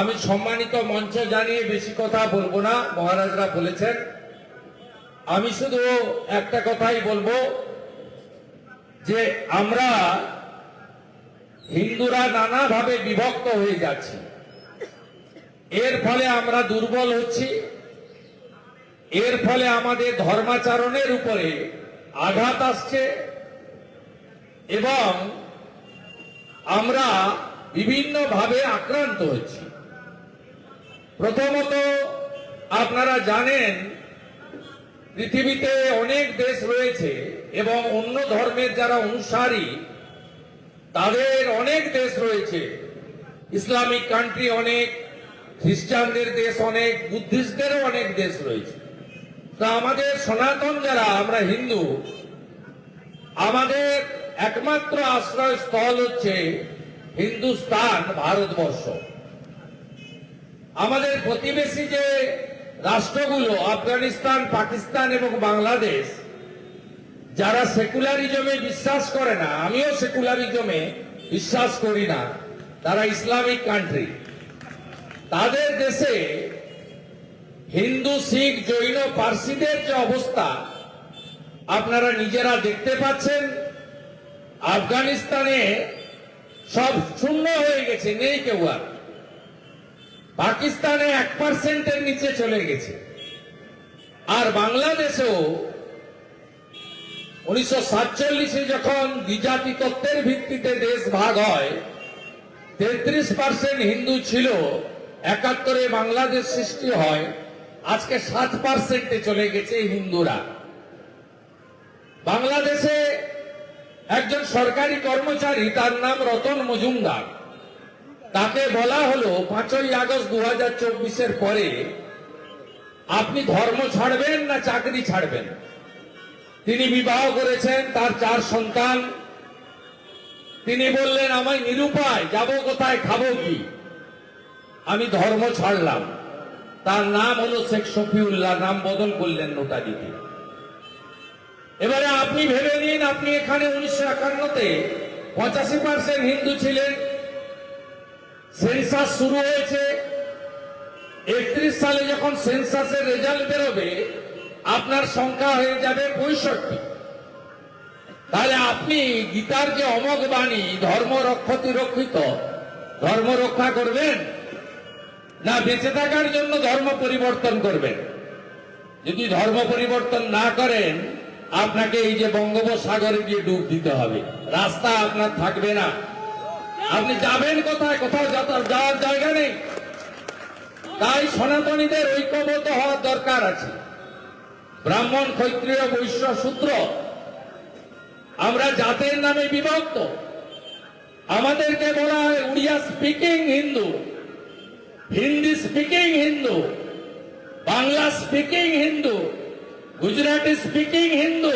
আমি সম্মানিত মঞ্চ জানিয়ে বেশি কথা বলব না, মহারাজরা বলেছেন। আমি শুধু একটা কথাই বলব, যে আমরা হিন্দুরা নানাভাবে বিভক্ত হয়ে যাচ্ছি। এর ফলে আমরা দুর্বল হচ্ছি, এর ফলে আমাদের ধর্মাচরণের উপরে আঘাত আসছে এবং আমরা বিভিন্নভাবে আক্রান্ত হচ্ছি। প্রথমত, আপনারা জানেন, পৃথিবীতে অনেক দেশ রয়েছে এবং অন্য ধর্মের যারা অনুসারী, তাদের অনেক দেশ রয়েছে। ইসলামিক কান্ট্রি অনেক, খ্রিস্টানদের দেশ অনেক, বুদ্ধিস্টদেরও অনেক দেশ রয়েছে। তা আমাদের সনাতন যারা, আমরা হিন্দু, আমাদের একমাত্র আশ্রয়স্থল হচ্ছে হিন্দুস্তান, ভারতবর্ষ। আমাদের প্রতিবেশী যে রাষ্ট্রগুলো, আফগানিস্তান, পাকিস্তান এবং বাংলাদেশ, যারা সেকুলারিজমে বিশ্বাস করে না, আমিও সেকুলারিজমে বিশ্বাস করি না, তারা ইসলামিক কান্ট্রি। তাদের দেশে হিন্দু, শিখ, জৈন, পার্সিদের যে অবস্থা, আপনারা নিজেরা দেখতে পাচ্ছেন, আফগানিস্তানে সব শূন্য হয়ে গেছে, নেই কেউ আর। পাকিস্তানে এক পার্সেন্টের নিচে চলে গেছে। আর বাংলাদেশেও উনিশশো সাতচল্লিশে যখন দ্বিজাতি তত্ত্বের ভিত্তিতে দেশ ভাগ হয়, তেত্রিশ পার্সেন্ট হিন্দু ছিল, একাত্তরে বাংলাদেশ সৃষ্টি হয়, আজকে সাত পার্সেন্টে চলে গেছে হিন্দুরা। বাংলাদেশে একজন সরকারি কর্মচারী, তার নাম রতন মজুমদার। তাকে বলা হলো পাঁচই আগস্ট দু হাজার চব্বিশের পরে আপনি ধর্ম ছাড়বেন না চাকরি ছাড়বেন। তিনি বিবাহ করেছেন, তার চার সন্তান। তিনি বললেন, আমায় নিরুপায়, যাব কোথায়, খাব কি? আমি ধর্ম ছাড়লাম। তার নাম হলো শেখ শফিউল্লাহ, নাম বদল করলেন নোটারিতে এবারে আপনি ভেবে নিন, আপনি এখানে উনিশশো একান্নতে পঁচাশি পার্সেন্ট হিন্দু ছিলেন। সেন্সাস শুরু হয়েছে। একত্রিশ সালে যখন সেন্সাসের রেজাল্ট বেরোবে, আপনার সংখ্যা হয়ে যাবে পঁয়ষট্টি। তাহলে আপনি গীতার যে অমক বাণী, ধর্ম রক্ষতি রক্ষিত, ধর্ম রক্ষা করবেন? না বেঁচে থাকার জন্য ধর্ম পরিবর্তন করবেন? যদি ধর্ম পরিবর্তন না করেন, আপনাকে এই যে বঙ্গোপসাগরে গিয়ে ডুব দিতে হবে। রাস্তা আপনার থাকবে না। আপনি যাবেন কোথায়? কোথাও যাওয়ার জায়গা নেই। তাই সনাতনীদের ঐক্যবদ্ধ হওয়ার দরকার আছে। ব্রাহ্মণ, ক্ষত্রিয়, বৈশ্য সূত্র আমরা জাতের নামে বিভক্ত। আমাদেরকে বলা হয় Oriya speaking Hindu, Hindi speaking Hindu, Bangla speaking Hindu, Gujarati speaking Hindu.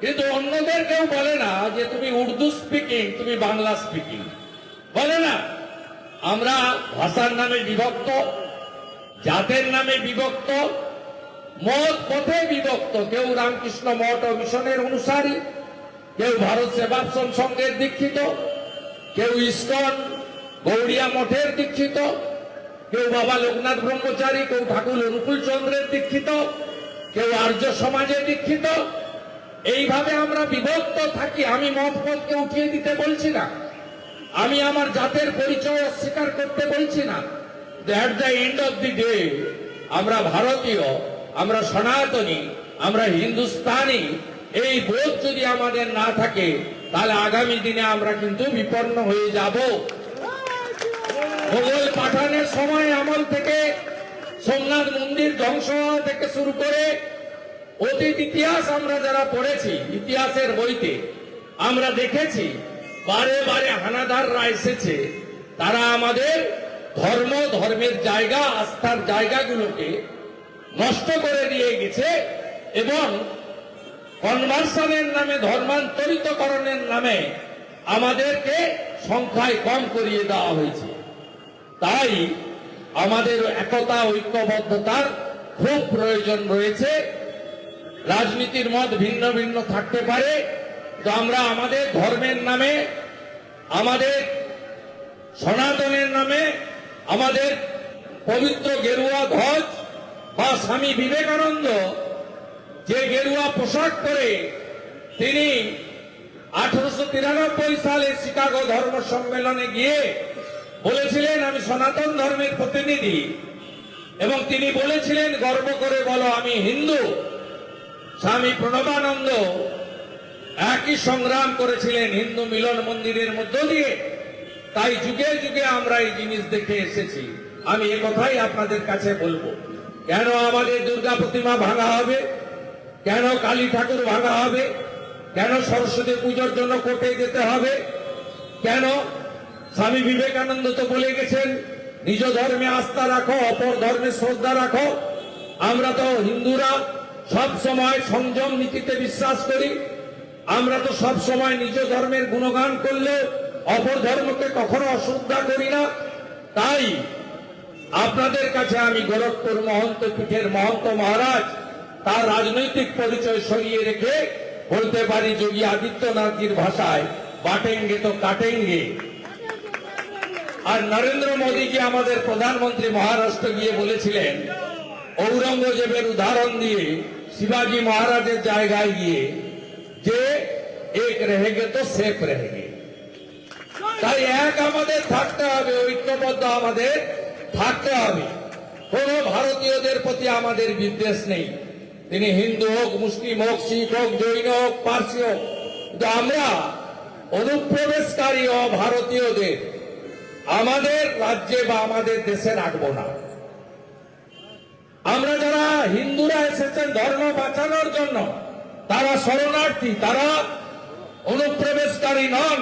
কিন্তু অন্যদের কেউ বলে না যে তুমি উর্দু স্পিকিং তুমি বাংলা স্পিকিং বলে না। আমরা ভাষার নামে বিভক্ত, জাতের নামে বিভক্ত, মত পথে বিভক্ত। কেউ রামকৃষ্ণ মঠ ও মিশনের অনুসারী, কেউ ভারত সেবাশ্রম সংঘের দীক্ষিত, কেউ ইস্কন গৌড়িয়া মঠের দীক্ষিত, কেউ বাবা লোকনাথ ব্রহ্মচারী, কেউ ঠাকুর অনুকূল চন্দ্রের দীক্ষিত, কেউ আর্য সমাজে দীক্ষিত। এইভাবে আমরা বিভক্ত থাকি। আমি মত পথকে উঠিয়ে দিতে বলছি না। আমি আমার জাতের পরিচয় অস্বীকার করতে বলছি না। At the end of the day আমরা ভারতীয়, আমরা সনাতনী, আমরা হিন্দুস্তানি, এই বোধ যদি আমাদের না থাকে, তাহলে আগামী দিনে আমরা কিন্তু বিপন্ন হয়ে যাব। মোগল পাঠানের সময় আমল থেকে, সোমনাথ মন্দির ধ্বংস থেকে শুরু করে, অতীত ইতিহাস আমরা যারা পড়েছি, ইতিহাসের বইতে, আমরা দেখেছি বারে বারে হানাদাররা এসেছে। তারা আমাদের ধর্ম, ধর্মের জায়গা, আস্থার জায়গাগুলোকে নষ্ট করে দিয়ে গেছে এবং কনভার্সনের নামে, ধর্মান্তরিতকরণের নামে আমাদেরকে সংখ্যায় কম করিয়ে দেওয়া হয়েছে। তাই আমাদের একতা, ঐক্যবদ্ধতার খুব প্রয়োজন রয়েছে। রাজনীতির মত ভিন্ন ভিন্ন থাকতে পারে। তো আমরা আমাদের ধর্মের নামে, আমাদের সনাতনের নামে, আমাদের পবিত্র গেরুয়া ধ্বজ বা স্বামী বিবেকানন্দ যে গেরুয়া পোশাক পরে তিনি আঠারোশো তিরানব্বই সালে শিকাগো ধর্ম সম্মেলনে গিয়ে বলেছিলেন, আমি সনাতন ধর্মের প্রতিনিধি। এবং তিনি বলেছিলেন, গর্ব করে বলো, আমি হিন্দু। স্বামী প্রণবানন্দ একই সংগ্রাম করেছিলেন হিন্দু মিলন মন্দিরের মধ্য দিয়ে। তাই যুগে যুগে আমরা এই জিনিস দেখে এসেছি। আমি এ কথাই আপনাদের কাছে বলব। কেন আমাদের দুর্গা প্রতিমা ভাঙা হবে? কেন কালী ঠাকুর ভাঙা হবে? কেন সরস্বতী পুজোর জন্য কোর্টে যেতে হবে? কেন স্বামী বিবেকানন্দ তো বলে গেছেন, নিজ ধর্মে আস্থা রাখো, অপর ধর্মে শ্রদ্ধা রাখো। আমরা তো হিন্দুরা সব সময় সংযম নীতিতে বিশ্বাস করি। আমরা তো সব সময় নিজ ধর্মের গুণগান করলে অপর ধর্মকে কখনো অশ্রদ্ধা করি না। তাই আপনাদের কাছে আমি গোরখপুর মহন্ত পীঠের মহন্ত মহারাজ তার রাজনৈতিক পরিচয় সরিয়ে রেখে বলতে পারি যোগী আদিত্যনাথজির ভাষায়, বাটেঙ্গে তো কাটেঙ্গে। আর নরেন্দ্র মোদীজি আমাদের প্রধানমন্ত্রী মহারাষ্ট্র গিয়ে বলেছিলেন, ঔরঙ্গজেবের উদাহরণ দিয়ে শিবাজী মহারাজের জায়গায় গিয়ে যে এক রেহেগে তো সেফ রেহেগে তাই এক আমাদের থাকতে হবে ঐক্যবদ্ধ আমাদের থাকতে হবে কোন ভারতীয়দের প্রতি আমাদের বিদ্বেষ নেই তিনি হিন্দু হোক মুসলিম হোক শিখ হোক জৈন হোক পার্সি হোক কিন্তু আমরা অনুপ্রবেশকারী ও ভারতীয়দের আমাদের রাজ্যে বা আমাদের দেশে রাখব না আমরা যারা হিন্দুরা এসেছেন ধর্ম বাঁচানোর জন্য তারা শরণার্থী, তারা অনুপ্রবেশকারী নন।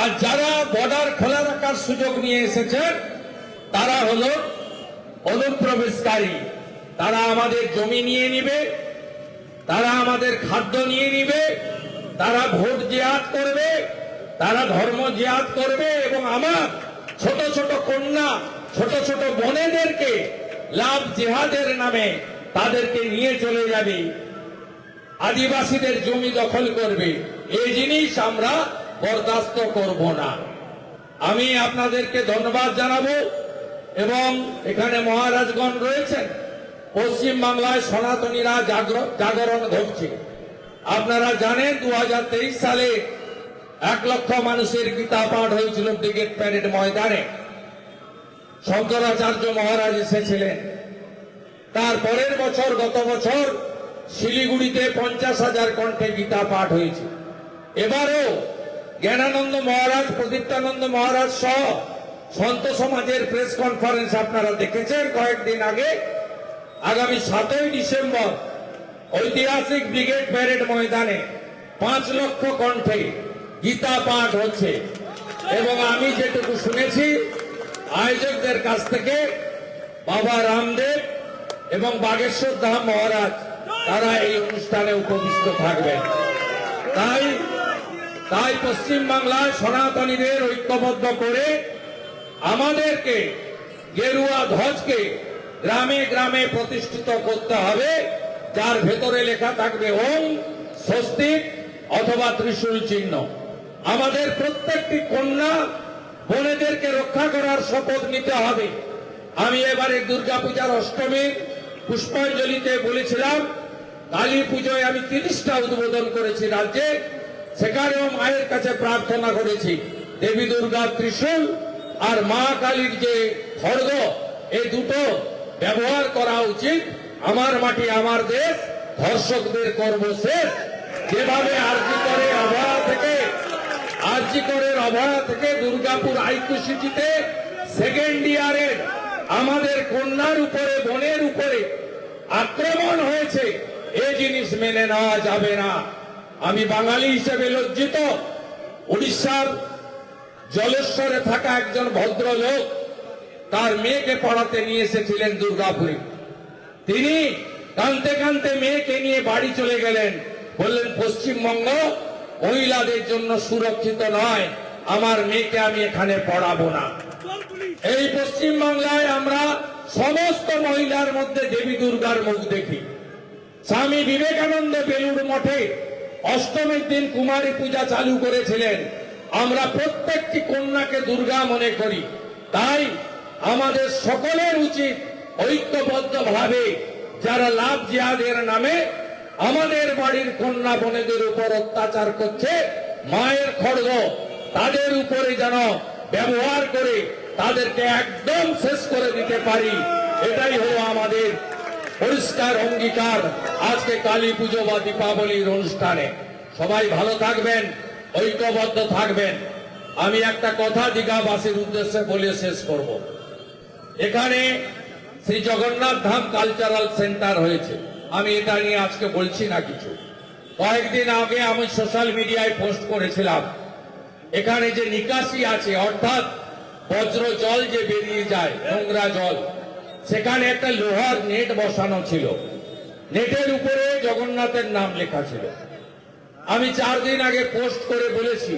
আর যারা বর্ডার খোলা রাখার সুযোগ নিয়ে এসেছেন, তারা হল অনুপ্রবেশকারী। তারা আমাদের জমি নিয়ে নিবে, তারা আমাদের খাদ্য নিয়ে নিবে, তারা ভোট জিয়াদ করবে, তারা ধর্ম জিয়াদ করবে এবং আমার ছোট ছোট কন্যা, ছোট ছোট বোনেদেরকে লাভ জেহাদের নামে তাদেরকে নিয়ে চলে যাবে। আদিবাসীদের জমি দখল করবে। এই জিনিস আমরা বরদাস্ত করব না। আমি আপনাদেরকে ধন্যবাদ জানাব এবং এখানে মহারাজগণ রয়েছেন। পশ্চিম বাংলায় সনাতনীরা জাগ্র- জাগরণ ঘটছে। আপনারা জানেন দু হাজার তেইশ সালে এক লক্ষ মানুষের গীতা পাঠ হয়েছিল ব্রিগেড প্যারেড ময়দানে। শঙ্করাচার্য মহারাজ এসেছিলেন। তার পরের বছর গত বছর শিলিগুড়িতে পঞ্চাশ হাজার কণ্ঠে গীতা পাঠ হয়েছে। এবারও জ্ঞানানন্দ মহারাজ, প্রদীপ্তানন্দ মহারাজ সহ সন্ত সমাজের প্রেস কনফারেন্স আপনারা দেখেছেন কয়েকদিন আগে। আগামী সাতই ডিসেম্বর ঐতিহাসিক ব্রিগেড প্যারেড ময়দানে পাঁচ লক্ষ কণ্ঠে গীতা পাঠ হচ্ছে। এবং আমি যেটুকু শুনেছি, আয়োজকদের কাছ থেকে বাবা রামদেব এবং বাগেশ্বর ধাম মহারাজ তারা এই অনুষ্ঠানে উপবিষ্ট থাকবেন তাই তাই পশ্চিম বাংলায় সনাতনীদের ঐক্যবদ্ধ করে আমাদেরকে গেরুয়া ধ্বজকে গ্রামে গ্রামে প্রতিষ্ঠিত করতে হবে, যার ভেতরে লেখা থাকবে ওম স্বস্তিক অথবা ত্রিশূল চিহ্ন। আমাদের প্রত্যেকটি কন্যা বোনেদেরকে রক্ষা করার শপথ নিতে হবে। আমি এবারে দুর্গাপূজার অষ্টমীর পুষ্পাঞ্জলিতে বলেছিলাম, কালী পুজোয় আমি তিরিশটা উদ্বোধন করেছি রাজ্যে, সেখানেও মায়ের কাছে প্রার্থনা করেছি। দেবী দুর্গা ত্রিশূল আর মা কালীর যে খড়গ, এই দুটো ব্যবহার করা উচিত। আমার মাটি, আমার দেশ, ধর্ষকদের কর্ম শেষ। যেভাবে আরজি করে অভয়া থেকে, আরজি করের অভয়া থেকে দুর্গাপুর আইকু সিটিতে সেকেন্ড ইয়ারের আমাদের কন্যার উপরে, বনের উপরে আক্রমণ হয়েছে, এ জিনিস মেনে নেওয়া যাবে না। আমি বাঙালি হিসেবে লজ্জিত। উড়িষ্যার জলেশ্বরে থাকা একজন ভদ্রলোক তার মেয়েকে পড়াতে নিয়ে এসেছিলেন দুর্গাপুরে। তিনি কানতে কানতে মেয়েকে নিয়ে বাড়ি চলে গেলেন। বললেন, পশ্চিমবঙ্গ মহিলাদের জন্য সুরক্ষিত নয়। আমার মেয়েকে আমি এখানে পড়াবো না। এই পশ্চিম বাংলায় আমরা সমস্ত মহিলার মধ্যে দেবী দুর্গার মুখ দেখি। স্বামী বিবেকানন্দ বেলুড় মঠে অষ্টমীর দিন কুমারী পূজা চালু করেছিলেন। আমরা প্রত্যেকটি কন্যাকে দুর্গা মনে করি। তাই আমাদের সকলের উচিত ঐক্যবদ্ধভাবে যারা লাভ জিহাদের নামে আমাদের বাড়ির কন্যা বোনেদের উপর অত্যাচার করছে, মায়ের খড়গ তাদের উপরে যেন ব্যবহার করে তাদেরকে একদম শেষ করে দিতে পারি। এটাই হলো আমাদের পরিষ্কার অঙ্গীকার আজকে কালী পুজো বা দীপাবলির অনুষ্ঠানে। সবাই ভালো থাকবেন, ঐক্যবদ্ধ থাকবেন। আমি একটা কথা দীঘাবাসীর উদ্দেশ্যে বলে শেষ করব। এখানে শ্রী জগন্নাথ ধাম কালচারাল সেন্টার হয়েছে। আমি এটা নিয়ে আজকে বলছি না কিছু। কয়েকদিন আগে আমি সোশ্যাল মিডিয়ায় পোস্ট করেছিলাম এখানে যে নিকাশি আছে, অর্থাৎ বজ্র জল যে বেরিয়ে যায়, নোংরা জল, সেখানে একটা লোহার নেট বসানো ছিল। নেটের উপরে জগন্নাথের নাম লেখা ছিল। আমি চার দিন আগে পোস্ট করে বলেছি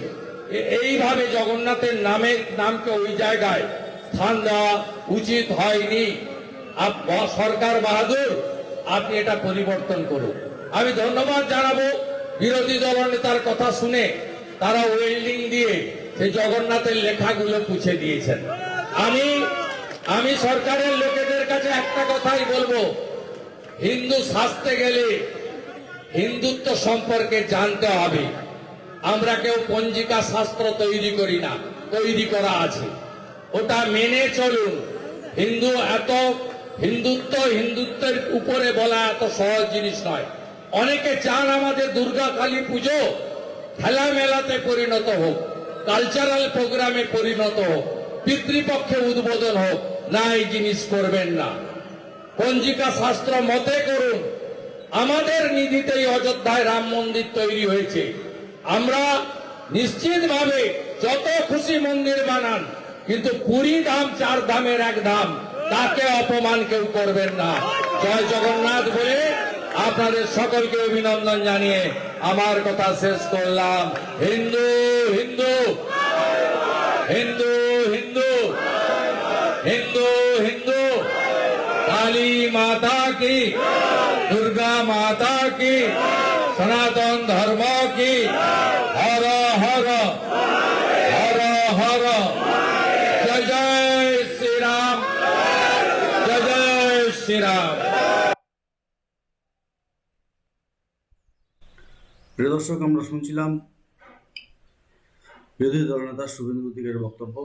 এইভাবে জগন্নাথের নামের নামকে ওই জায়গায় স্থান দেওয়া উচিত হয়নি। সরকার বাহাদুর, আপনি এটা পরিবর্তন করুন। আমি ধন্যবাদ জানাব বিরোধী দলনেতার কথা শুনে। তারা ওয়েল্ডিং দিয়ে সেই জগন্নাথের লেখাগুলো পুছে দিয়েছেন। আমি আমি সরকারের লোকেদের কাছে একটা কথাই বলব। হিন্দু সাজতে গেলে হিন্দুত্ব সম্পর্কে জানতে হবে। আমরা কেউ পঞ্জিকা শাস্ত্র তৈরি করি না, তৈরি করা আছে। ওটা মেনে চলুন। হিন্দু এত, হিন্দুত্ব হিন্দুত্বের উপরে বলা এত সহজ জিনিস নয়। অনেকে চান আমাদের দুর্গা কালী পুজো খেলা মেলাতে পরিণত হোক কালচারাল প্রোগ্রামে পরিণত হোক, পিতৃপক্ষে উদ্বোধন হোক না এই জিনিস করবেন না। পঞ্জিকা শাস্ত্র মতে করুন, আমাদের নিধিতেই অযোধ্যায় রাম মন্দির তৈরি হয়েছে। আমরা নিশ্চিতভাবে যত খুশি মন্দির বানান, কিন্তু পুরী ধাম চার ধামের এক ধাম তাকে অপমান কেউ করবেন না। জয় জগন্নাথ বলে আপনাদের সকলকে অভিনন্দন জানিয়ে আমার কথা শেষ করলাম। হিন্দু হিন্দু হিন্দু হিন্দু হিন্দু হিন্দু। কালী মাতা কি, দুর্গা মাতা কি, সনাতন ধর্ম কি প্রিয় দর্শক, আমরা শুনছিলাম বিরোধী দলনেতা শুভেন্দু অধিকারীর বক্তব্য।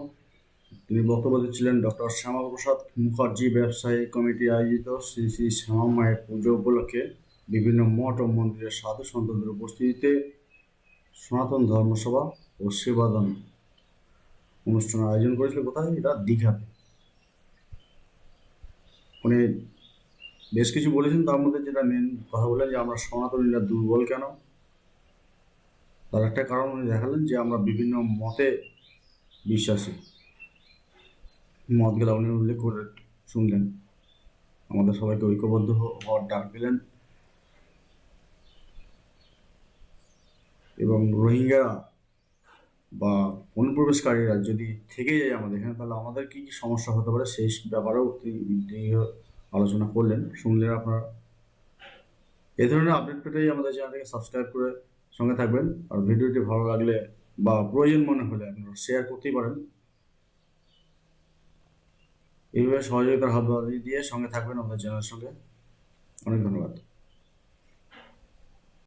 তিনি বক্তব্য দিচ্ছিলেন ডক্টর শ্যামাপ্রসাদ মুখার্জি ব্যবসায়ী কমিটি আয়োজিত শ্রী শ্রী শ্যামা মায়ের পুজো উপলক্ষে বিভিন্ন মঠ ও মন্দিরের সাধু সন্তদের উপস্থিতিতে সনাতন ধর্মসভা ও সেবাদান অনুষ্ঠানের আয়োজন করেছিল। কোথায়? এটা দীঘাতে। উনি বেশ কিছু বলেছেন, তার মধ্যে যেটা মেন কথা বললেন যে, আমরা সনাতনীরা দুর্বল কেন? তার একটা কারণ উনি দেখালেন যে আমরা বিভিন্ন মতে বিশ্বাসী। মতগুলো উনি উল্লেখ করে শুনলেন। আমাদের সবাইকে ঐক্যবদ্ধ হওয়ার ডাক দিলেন। এবং রোহিঙ্গা বা অনুপ্রবেশকারীরা যদি থেকে যায় আমাদের এখানে, তাহলে আমাদের কি কি সমস্যা হতে পারে সেই ব্যাপারেও তিনি আলোচনা করলেন। শুনলেন আপনারা। এ ধরনের আপডেট পেতেই আমাদের চ্যানেলটাকে সাবস্ক্রাইব করে সঙ্গে থাকবেন। আর ভিডিওটি ভালো লাগলে বা প্রয়োজন মনে হলে আপনারা শেয়ার করতেই পারেন। এইভাবে সহযোগিতার হাত দিয়ে সঙ্গে থাকবেন আমাদের চ্যানেলের সঙ্গে। অনেক ধন্যবাদ।